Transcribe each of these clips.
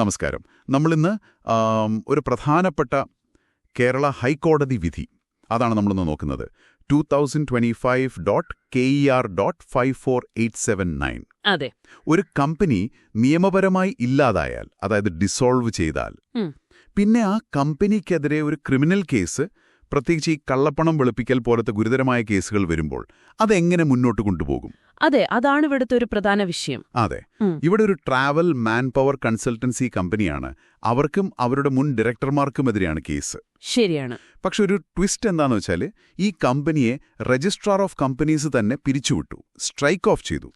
നമസ്കാരം. നമ്മളിന്ന് ഒരു പ്രധാനപ്പെട്ട കേരള ഹൈക്കോടതി വിധി അതാണ് നമ്മളിന്ന് നോക്കുന്നത്. Two thousand twenty five dot K E R dot five four eight seven nine അതെ. ഒരു കമ്പനി നിയമപരമായി ഇല്ലാതായാൽ അതായത് ഡിസോൾവ് ചെയ്താൽ പിന്നെ ആ കമ്പനിക്കെതിരെ ഒരു ക്രിമിനൽ കേസ് പ്രത്യേകിച്ച് ഈ കള്ളപ്പണം വെളുപ്പിക്കൽ പോലത്തെ ഗുരുതരമായ കേസുകൾ വരുമ്പോൾ അതെങ്ങനെ മുന്നോട്ട് കൊണ്ടുപോകും? അതെ അതാണ് ഇവിടുത്തെ ഒരു പ്രധാന വിഷയം. അതെ. ഇവിടെ ഒരു ട്രാവൽ മാൻ പവർ കൺസൾട്ടൻസി കമ്പനിയാണ്. അവർക്കും അവരുടെ മുൻ ഡയറക്ടർമാർക്കുമെതിരെയാണ് കേസ്. ശരിയാണ്. പക്ഷെ ഒരു ട്വിസ്റ്റ് എന്താന്ന് വെച്ചാൽ ഈ കമ്പനിയെ രജിസ്ട്രാർ ഓഫ് കമ്പനീസ് തന്നെ പിരിച്ചുവിട്ടു. സ്ട്രൈക്ക് ഓഫ് ചെയ്തു.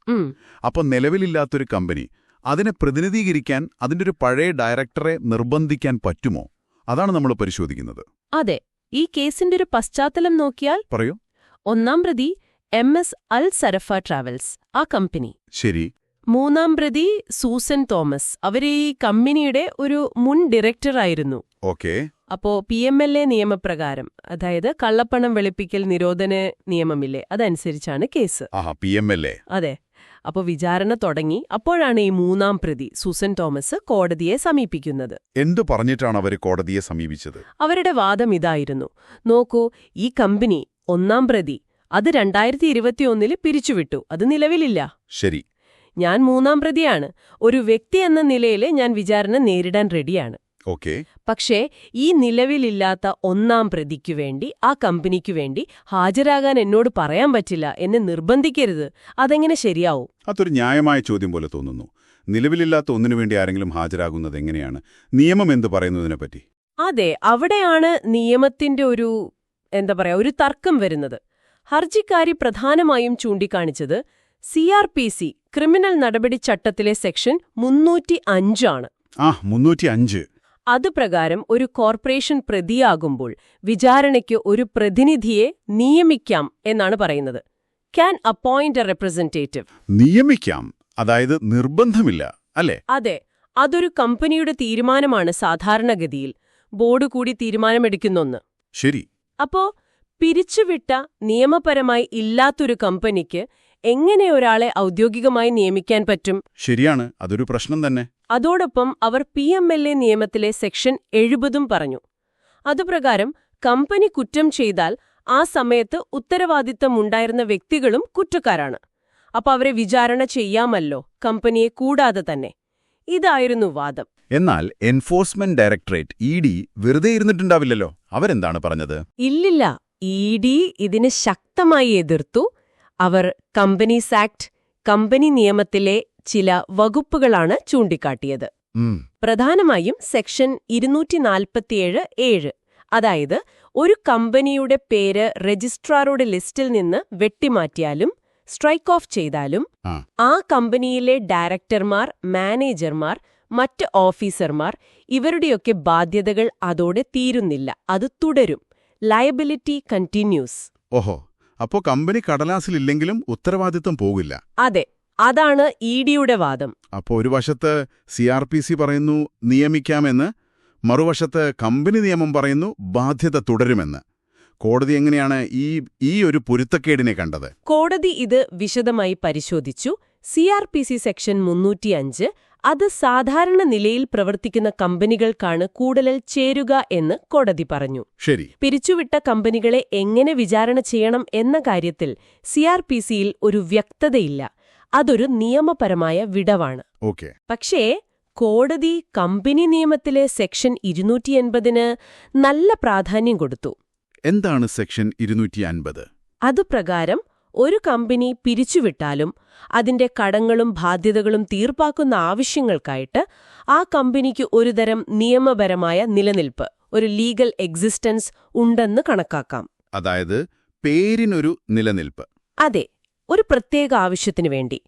അപ്പോൾ നിലവിലില്ലാത്തൊരു കമ്പനി അതിനെ പ്രതിനിധീകരിക്കാൻ അതിന്റെ ഒരു പഴയ ഡയറക്ടറെ നിർബന്ധിക്കാൻ പറ്റുമോ? അതാണ് നമ്മൾ പരിശോധിക്കുന്നത്. അതെ ഈ കേസിന്റെ ഒരു പശ്ചാത്തലം നോക്കിയാൽ പറയൂ. ഒന്നാം പ്രതി M S Al Sarafa travels ആ കമ്പനി. ശരി. മൂന്നാം പ്രതി സൂസൻ തോമസ്. അവർ ഈ കമ്പനിയുടെ ഒരു മുൻ ഡയറക്ടറായിരുന്നു ഓക്കെ. അപ്പോ പി എം എൽ എ നിയമപ്രകാരം അതായത് കള്ളപ്പണം വെളുപ്പിക്കൽ നിരോധന നിയമമില്ലേ അതനുസരിച്ചാണ് case. P M L A. അതെ. അപ്പോൾ വിചാരണ തുടങ്ങി. അപ്പോഴാണ് ഈ മൂന്നാം പ്രതി സൂസൻ തോമസ് കോടതിയെ സമീപിക്കുന്നത്. എന്തു പറഞ്ഞിട്ടാണ് അവർ കോടതിയെ സമീപിച്ചത്? അവരുടെ വാദം ഇതായിരുന്നു. നോക്കൂ ഈ കമ്പനി ഒന്നാം പ്രതി അത് രണ്ടായിരത്തി ഇരുപത്തിയൊന്നിൽ പിരിച്ചുവിട്ടു. അത് നിലവിലില്ല. ശരി. ഞാൻ മൂന്നാം പ്രതിയാണ്. ഒരു വ്യക്തി എന്ന നിലയിൽ ഞാൻ വിചാരണ നേരിടാൻ റെഡിയാണ്. ഓക്കെ. പക്ഷേ ഈ നിലവിലില്ലാത്ത ഒന്നാം പ്രതിക്കു വേണ്ടി ആ കമ്പനിക്കു വേണ്ടി ഹാജരാകാൻ എന്നോട് പറയാൻ പറ്റില്ല എന്നെ നിർബന്ധിക്കരുത്. അതെങ്ങനെ ശരിയാവും? അതൊരു ന്യായമായ ചോദ്യം പോലെ തോന്നുന്നു. നിലവിലില്ലാത്ത ഒന്നിനു വേണ്ടി ആരെങ്കിലും ഹാജരാകുന്നത് എങ്ങനെയാണ്? നിയമം പറയുന്നതിനെ പറ്റി? അതെ അവിടെയാണ് നിയമത്തിന്റെ ഒരു എന്താ പറയാ ഒരു തർക്കം വരുന്നത്. ഹർജിക്കാരി പ്രധാനമായും ചൂണ്ടിക്കാണിച്ചത് C R P C criminal നടപടി ചട്ടത്തിലെ സെക്ഷൻ മുന്നൂറ്റി അഞ്ചാണ് ആ മുന്നൂറ്റി അഞ്ച് അത് പ്രകാരം ഒരു കോർപ്പറേഷൻ പ്രതിയാകുമ്പോൾ വിചാരണയ്ക്ക് ഒരു പ്രതിനിധിയെ നിയമിക്കാം എന്നാണ് പറയുന്നത്. Can appoint a representative. നിയമിക്കാം. അതായത് നിർബന്ധമില്ല അല്ലേ? അതെ അതൊരു കമ്പനിയുടെ തീരുമാനമാണ് സാധാരണഗതിയിൽ. ബോർഡ് കൂടി തീരുമാനമെടുക്കുന്നൊന്ന്. ശരി. അപ്പോ പിരിച്ചുവിട്ട നിയമപരമായി ഇല്ലാത്തൊരു കമ്പനിക്ക് എങ്ങനെ ഒരാളെ ഔദ്യോഗികമായി നിയമിക്കാൻ പറ്റും? ശരിയാണ് അതൊരു പ്രശ്നം തന്നെ. അതോടൊപ്പം അവർ പി എം എൽ എ നിയമത്തിലെ സെക്ഷൻ എഴുപതും പറഞ്ഞു. അതുപ്രകാരം കമ്പനി കുറ്റം ചെയ്താൽ ആ സമയത്ത് ഉത്തരവാദിത്തമുണ്ടായിരുന്ന വ്യക്തികളും കുറ്റക്കാരാണ്. അപ്പൊ അവരെ വിചാരണ ചെയ്യാമല്ലോ കമ്പനിയെ കൂടാതെ തന്നെ. ഇതായിരുന്നു വാദം. എന്നാൽ എൻഫോഴ്സ്മെന്റ് ഡയറക്ടറേറ്റ് ഇ ഡി വെറുതെ ഇരുന്നിട്ടുണ്ടാവില്ലല്ലോ അവരെന്താണ് പറഞ്ഞത്? ഇല്ലില്ല ഇ ഡി ഇതിന് ശക്തമായി എതിർത്തു. അവർ കമ്പനീസ് ആക്ട് കമ്പനി നിയമത്തിലെ ചില വകുപ്പുകളാണ് ചൂണ്ടിക്കാട്ടിയത്. പ്രധാനമായും സെക്ഷൻ ഇരുന്നൂറ്റി നാൽപ്പത്തിയേഴ് ഏഴ് അതായത് ഒരു കമ്പനിയുടെ പേര് രജിസ്ട്രാറുടെ ലിസ്റ്റിൽ നിന്ന് വെട്ടിമാറ്റിയാലും സ്ട്രൈക്ക് ഓഫ് ചെയ്താലും ആ. ആ കമ്പനിയിലെ ഡയറക്ടർമാർ മാനേജർമാർ മറ്റ് ഓഫീസർമാർ ഇവരുടെയൊക്കെ ബാധ്യതകൾ അതോടെ തീരുന്നില്ല അത് തുടരും. ലയബിലിറ്റി കണ്ടിന്യൂസ് ഓഹോ അപ്പോ കമ്പനി കടലാസിലില്ലെങ്കിലും ഉത്തരവാദിത്തം പോകില്ല. അതെ അതാണ് ഇ ഡിയുടെ വാദം. അപ്പോൾ ഒരു വശത്ത് സി ആർ പി സി പറയുന്നു നിയമിക്കാമെന്ന് മറുവശത്ത് കമ്പനി നിയമം പറയുന്നു ബാധ്യത തുടരുമെന്ന്. കോടതി എങ്ങനെയാണ് ഈ ഈ ഒരു പൊരുത്തക്കേടിനെ കണ്ടത്? കോടതി ഇത് വിശദമായി പരിശോധിച്ചു. C R P C section മുന്നൂറ്റിയഞ്ച് അത് സാധാരണ നിലയിൽ പ്രവർത്തിക്കുന്ന കമ്പനികൾക്കാണ് കൂടുതൽ ചേരുക എന്ന് കോടതി പറഞ്ഞു. ശരി. പിരിച്ചുവിട്ട കമ്പനികളെ എങ്ങനെ വിചാരണ ചെയ്യണം എന്ന കാര്യത്തിൽ സി പി സിയിൽ ഒരു വ്യക്തതയില്ല. അതൊരു നിയമപരമായ വിടവാണ്. ഓക്കെ. പക്ഷേ കോടതി കമ്പനി നിയമത്തിലെ സെക്ഷൻ ഇരുന്നൂറ്റി എൺപതിന് നല്ല പ്രാധാന്യം കൊടുത്തു. എന്താണ് സെക്ഷൻ ഇരുന്നൂറ്റി അൻപത് അതുപ്രകാരം ഒരു കമ്പനി പിരിച്ചുവിട്ടാലും അതിന്റെ കടങ്ങളും ബാധ്യതകളും തീർപ്പാക്കുന്ന ആവശ്യങ്ങൾക്കായിട്ട് ആ കമ്പനിക്ക് ഒരുതരം നിയമപരമായ നിലനിൽപ്പ് ഒരു ലീഗൽ എക്സിസ്റ്റൻസ് ഉണ്ടെന്ന് കണക്കാക്കാം. അതായത് പേരിനൊരു നിലനിൽപ്പ്. അതെ ഒരു പ്രത്യേക ആവശ്യത്തിനു വേണ്ടി.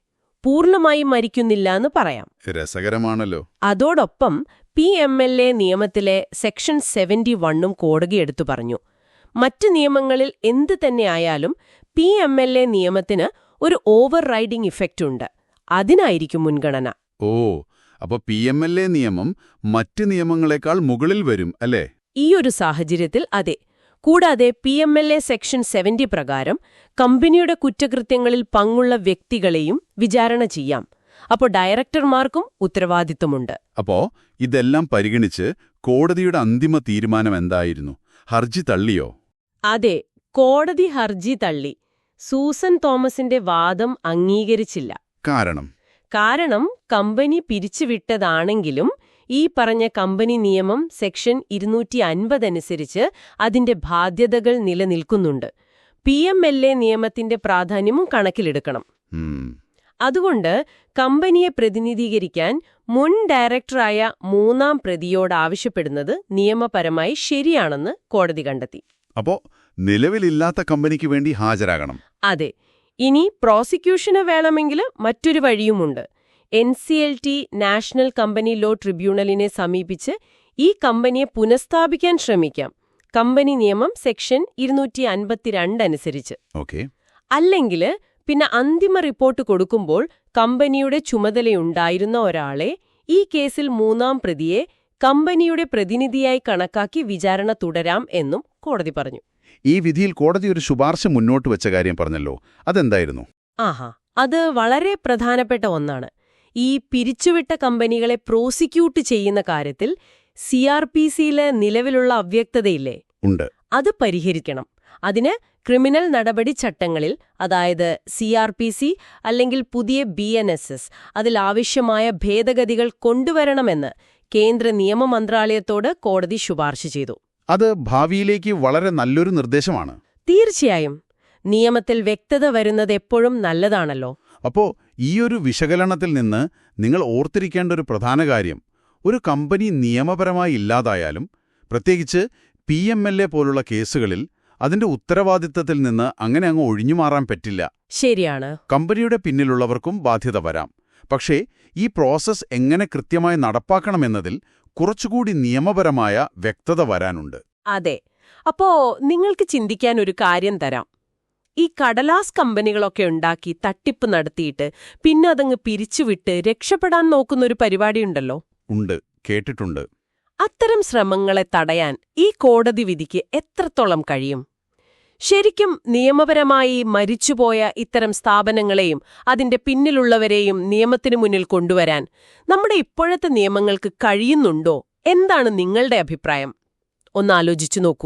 പൂർണമായും മരിക്കുന്നില്ല എന്ന് പറയാം. രസകരമാണല്ലോ. അതോടൊപ്പം പി എം എൽ എ നിയമത്തിലെ സെക്ഷൻ സെവന്റി വണ്ണും കോടതി എടുത്തു പറഞ്ഞു. മറ്റ് നിയമങ്ങളിൽ എന്ത് തന്നെയായാലും പി എം എൽ എ നിയമത്തിന് ഒരു ഓവർ റൈഡിംഗ് ഇഫക്റ്റ് ഉണ്ട്. അതിനായിരിക്കും മുൻഗണന. ഓ അപ്പൊ പി എം എൽ എ നിയമം മറ്റ് നിയമങ്ങളെക്കാൾ മുകളിൽ വരും അല്ലേ? ഈ ഒരു സാഹചര്യത്തിൽ അതെ. കൂടാതെ P M L A section seventy പ്രകാരം കമ്പനിയുടെ കുറ്റകൃത്യങ്ങളിൽ പങ്കുള്ള വ്യക്തികളെയും വിചാരണ ചെയ്യാം. അപ്പോൾ ഡയറക്ടർമാർക്കും ഉത്തരവാദിത്വമുണ്ട്. അപ്പോ ഇതെല്ലാം പരിഗണിച്ച് കോടതിയുടെ അന്തിമ തീരുമാനം എന്തായിരുന്നു? ഹർജി തള്ളിയോ? അതെ കോടതി ഹർജി തള്ളി. സൂസൻ തോമസിന്റെ വാദം അംഗീകരിച്ചില്ല. കാരണം? കാരണം കമ്പനി പിരിച്ചുവിട്ടതാണെങ്കിലും ഈ പറഞ്ഞ കമ്പനി നിയമം സെക്ഷൻ ഇരുന്നൂറ്റി അൻപതനുസരിച്ച് അതിന്റെ ബാധ്യതകൾ നിലനിൽക്കുന്നുണ്ട്. പി എം എൽ എ നിയമത്തിന്റെ പ്രാധാന്യവും കണക്കിലെടുക്കണം. അതുകൊണ്ട് കമ്പനിയെ പ്രതിനിധീകരിക്കാൻ മുൻ ഡയറക്ടറായ മൂന്നാം പ്രതിയോട് ആവശ്യപ്പെടുന്നത് നിയമപരമായി ശരിയാണെന്ന് കോടതി കണ്ടെത്തി. അപ്പോ നിലവിലില്ലാത്ത കമ്പനിക്ക് വേണ്ടി ഹാജരാകണം. അതെ. ഇനി പ്രോസിക്യൂഷന് വേണമെങ്കിൽ മറ്റൊരു വഴിയുമുണ്ട്. N C L T national company law ട്രിബ്യൂണലിനെ സമീപിച്ച് ഈ കമ്പനിയെ പുനഃസ്ഥാപിക്കാൻ ശ്രമിക്കാം. കമ്പനി നിയമം സെക്ഷൻ ഇരുന്നൂറ്റി അൻപത്തിരണ്ട് അനുസരിച്ച്. ഓക്കെ. അല്ലെങ്കിൽ പിന്നെ അന്തിമ റിപ്പോർട്ട് കൊടുക്കുമ്പോൾ കമ്പനിയുടെ ചുമതലയുണ്ടായിരുന്ന ഒരാളെ ഈ കേസിൽ മൂന്നാം പ്രതിയെ കമ്പനിയുടെ പ്രതിനിധിയായി കണക്കാക്കി വിചാരണ തുടരാം എന്നും കോടതി പറഞ്ഞു. ഈ വിധിയിൽ കോടതി ഒരു ശുപാർശ മുന്നോട്ട് വെച്ച കാര്യം പറഞ്ഞല്ലോ. അതെന്തായിരുന്നു? ആഹാ അത് വളരെ പ്രധാനപ്പെട്ട ഒന്നാണ്. ഈ പിരിച്ചുവിട്ട കമ്പനികളെ പ്രോസിക്യൂട്ട് ചെയ്യുന്ന കാര്യത്തിൽ സി ആർ പി സിയിലെ നിലവിലുള്ള അവ്യക്തതയില്ലേ? ഉണ്ട്. അത് പരിഹരിക്കണം. അതിന് ക്രിമിനൽ നടപടി ചട്ടങ്ങളിൽ അതായത് സി ആർ പി സി അല്ലെങ്കിൽ പുതിയ ബി എൻ എസ് എസ് അതിലാവശ്യമായ ഭേദഗതികൾ കൊണ്ടുവരണമെന്ന് കേന്ദ്ര നിയമ മന്ത്രാലയത്തോട് കോടതി ശുപാർശ ചെയ്തു. അത് ഭാവിയിലേക്ക് വളരെ നല്ലൊരു നിർദ്ദേശമാണ്. തീർച്ചയായും. നിയമത്തിൽ വ്യക്തത വരുന്നത് എപ്പോഴും നല്ലതാണല്ലോ. അപ്പോ ഈയൊരു വിശകലനത്തിൽ നിന്ന് നിങ്ങൾ ഓർത്തിരിക്കേണ്ട ഒരു പ്രധാന കാര്യം ഒരു കമ്പനി നിയമപരമായി ഇല്ലാതായാലും പ്രത്യേകിച്ച് പി എം എൽ എ പോലുള്ള കേസുകളിൽ അതിന്റെ ഉത്തരവാദിത്തത്തിൽ നിന്ന് അങ്ങനെ അങ്ങ് ഒഴിഞ്ഞുമാറാൻ പറ്റില്ല. ശരിയാണ്. കമ്പനിയുടെ പിന്നിലുള്ളവർക്കും ബാധ്യത വരാം. പക്ഷേ ഈ പ്രോസസ് എങ്ങനെ കൃത്യമായി നടപ്പാക്കണമെന്നതിൽ കുറച്ചുകൂടി നിയമപരമായ വ്യക്തത വരാനുണ്ട്. അതെ. അപ്പോ നിങ്ങൾക്ക് ചിന്തിക്കാൻ ഒരു കാര്യം തരാം. ഈ കടലാസ് കമ്പനികളൊക്കെ ഉണ്ടാക്കി തട്ടിപ്പ് നടത്തിയിട്ട് പിന്നെ അതങ്ങ് പിരിച്ചുവിട്ട് രക്ഷപ്പെടാൻ നോക്കുന്ന ഒരു പരിപാടിയുണ്ടല്ലോ? ഉണ്ട്. കേട്ടിട്ടുണ്ട്. അത്തരം ശ്രമങ്ങളെ തടയാൻ ഈ കോടതി വിധിക്ക് എത്രത്തോളം കഴിയും? ശരിക്കും നിയമപരമായി മരിച്ചുപോയ ഇത്തരം സ്ഥാപനങ്ങളെയും അതിന്റെ പിന്നിലുള്ളവരെയും നിയമത്തിനു മുന്നിൽ കൊണ്ടുവരാൻ നമ്മുടെ ഇപ്പോഴത്തെ നിയമങ്ങൾക്ക് കഴിയുന്നുണ്ടോ? എന്താണ് നിങ്ങളുടെ അഭിപ്രായം? ഒന്നാലോചിച്ചു നോക്കൂ.